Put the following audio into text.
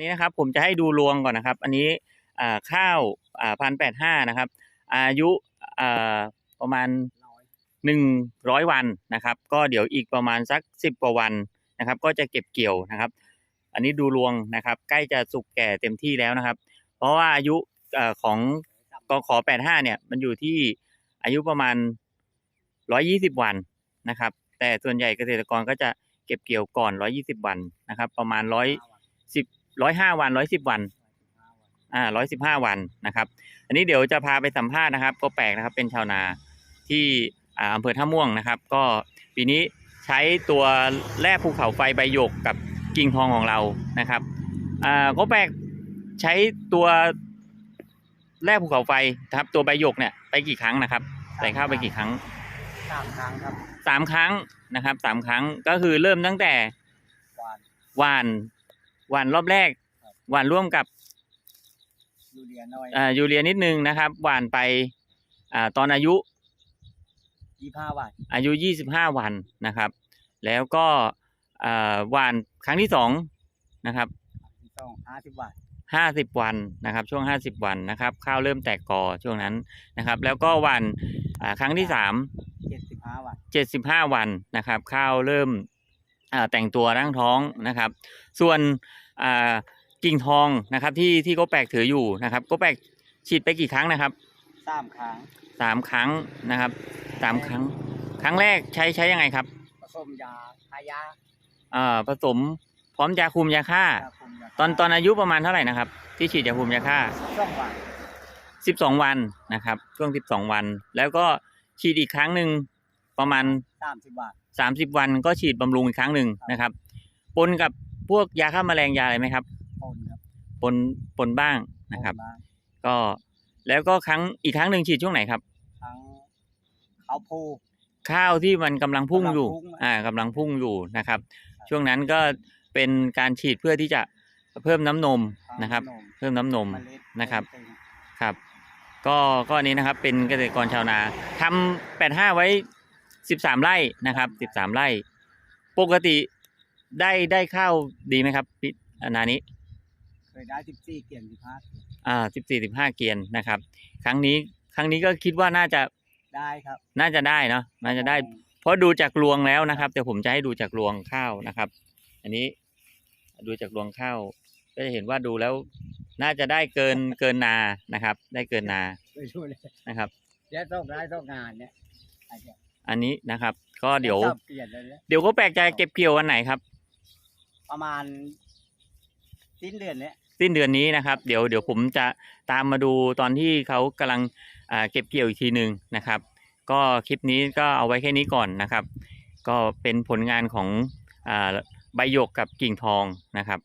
นี่นะครับผมจะให้ดูรวงก่อนนะครับ อันนี้ข้าวพันแปดห้านะครับ อายุประมาณหนึ่งร้อยวันนะครับ ก็เดี๋ยวอีกประมาณสักสิบกว่าวันนะครับ ก็จะเก็บเกี่ยวนะครับ อันนี้ดูรวงนะครับ ใกล้จะสุกแก่เต็มที่แล้วนะครับ เพราะว่าอายุอของกขอแปดห้าเนี่ย มันอยู่ที่อายุประมาณร้อยี่สิบวันนะครับ แต่ส่วนใหญ่เกษตรกรก็จะเก็บเกี่ยวก่อนร้อยี่สิบวันนะครับ ประมาณร้อยสิบ ร้อยห้าวันร้อยสิบวันอ่าร้อยสิบห้าวันนะครับ อันนี้เดี๋ยวจะพาไปสัมภาษณ์นะครับ ก็แปลกนะครับเป็นชาวนาที่อ่าอำเภอท่าม่วงนะครับ ก็ปีนี้ใช้ตัวแร่ภูเขาไฟใบหยกกับกิ่งทองของเรานะครับอ่าก็แปลกใช้ตัวแร่ภูเขาไฟนะครับ ตัวใบหยกเนี่ยไปกี่ครั้งนะครับใส่ข้าวไปกี่ครั้งสามครั้งครับสามครั้งนะครับสามครั้งก็คือเริ่มตั้งแต่วาน หวานหวานรอบแรก หวานร่วมกับยูเรียน้อยอ่ายูเรียนิดนึงนะครับ หวานไปอ่าตอนอายุยี่ห้าวัน อายุ25วันนะครับ แล้วก็อ่าหวานครั้งที่สองนะครับที่สองห้าสิบวัน50วันนะครับ ช่วง50วันนะครับ ข้าวเริ่มแตกกอช่วงนั้นนะครับ แล้วก็หวานอ่าครั้งที่สามเจ็ดสิบห้าวัน75วันนะครับ ข้าวเริ่มอ่า แต่งตัวร่างท้องนะครับ ส่วนอ่ากิ่งทองนะครับที่ที่โก็แปลกถืออยู่นะครับโก็แปลกฉีดไปกี่ครั้งนะครับสามครั้งสามครั้งนะครับสามครั้ง ครั้งแรกใช้ใช้ยังไงครับ ผสมยาทายาอ่าผสมพร้อมยาคุมยาฆ่ายาคุมยาตอนตอนอายุประมาณเท่าไหร่นะครับ ที่ฉีดยาคุมยาฆ่าสองวันสิบสองวันนะครับ ช่วงสิบสองวัน แล้วก็ฉีดอีกครั้งหนึ่ง ประมาณสามสิบวันสามสิบวันก็ฉีดบำรุงอีกครั้งหนึ่งนะครับ ปนกับพวกยาฆ่าแมลงยาอะไรไหมครับปนครับปนปนบ้างนะครับปนางก็แล้วก็ครั้งอีกครั้งหนึ่งฉีดช่วงไหนครับ ทั้งเขาพูข้าวที่มันกำลังพุ่งอยู่ กำลังพุ่งอ่ากำลังพุ่งอยู่นะครับช่วงนั้นก็เป็นการฉีดเพื่อที่จะเพิ่มน้ำนมทั้งนะครับนมเพิ่มน้ำนม เมล็ดนะครับเต็มครับ ก็ก็อันนี้นะครับเป็นเกษตรกรชาวนาทำแปดห้าไว้ สิบสามไร่นะครับสิบสามไร่ ปกติได้ได้ข้าวดีไหมครับพี่นานี้ เคยได้สิบสี่เกียนสิบห้าอ่าสิบสี่สิบห้าเกียนนะครับ ครั้งนี้ครั้งนี้ก็คิดว่าน่าจะได้ครับ น่าจะได้เนาะน่าจะได้ เพราะดูจากรวงแล้วนะครับ แต่ผมจะให้ดูจากรวงข้าวนะครับ อันนี้ดูจากรวงข้าวก็จะเห็นว่าดูแล้วน่าจะได้เกินเกินนานะครับ ได้เกินนาไปดูเลยนะครับเดี๋ยวต้องได้ต้องงานเนี่ยไอ้เนี่ยอันนี้นะครับ ก็เดี๋ยว ชอบเปลี่ยนเลยเนี่ยเดี๋ยวก็แปลกใจเก็บเกี่ยววันไหนครับ ประมาณสิ้นเดือนเนี้ยสิ้นเดือนนี้นะครับ เดี๋ยวเดี๋ยวผมจะตามมาดูตอนที่เขากำลังอ่าเก็บเกี่ยวอีกทีหนึ่งนะครับ ก็คลิปนี้ก็เอาไว้แค่นี้ก่อนนะครับ ก็เป็นผลงานของอ่าใบหยกกับกิ่งทองนะครับ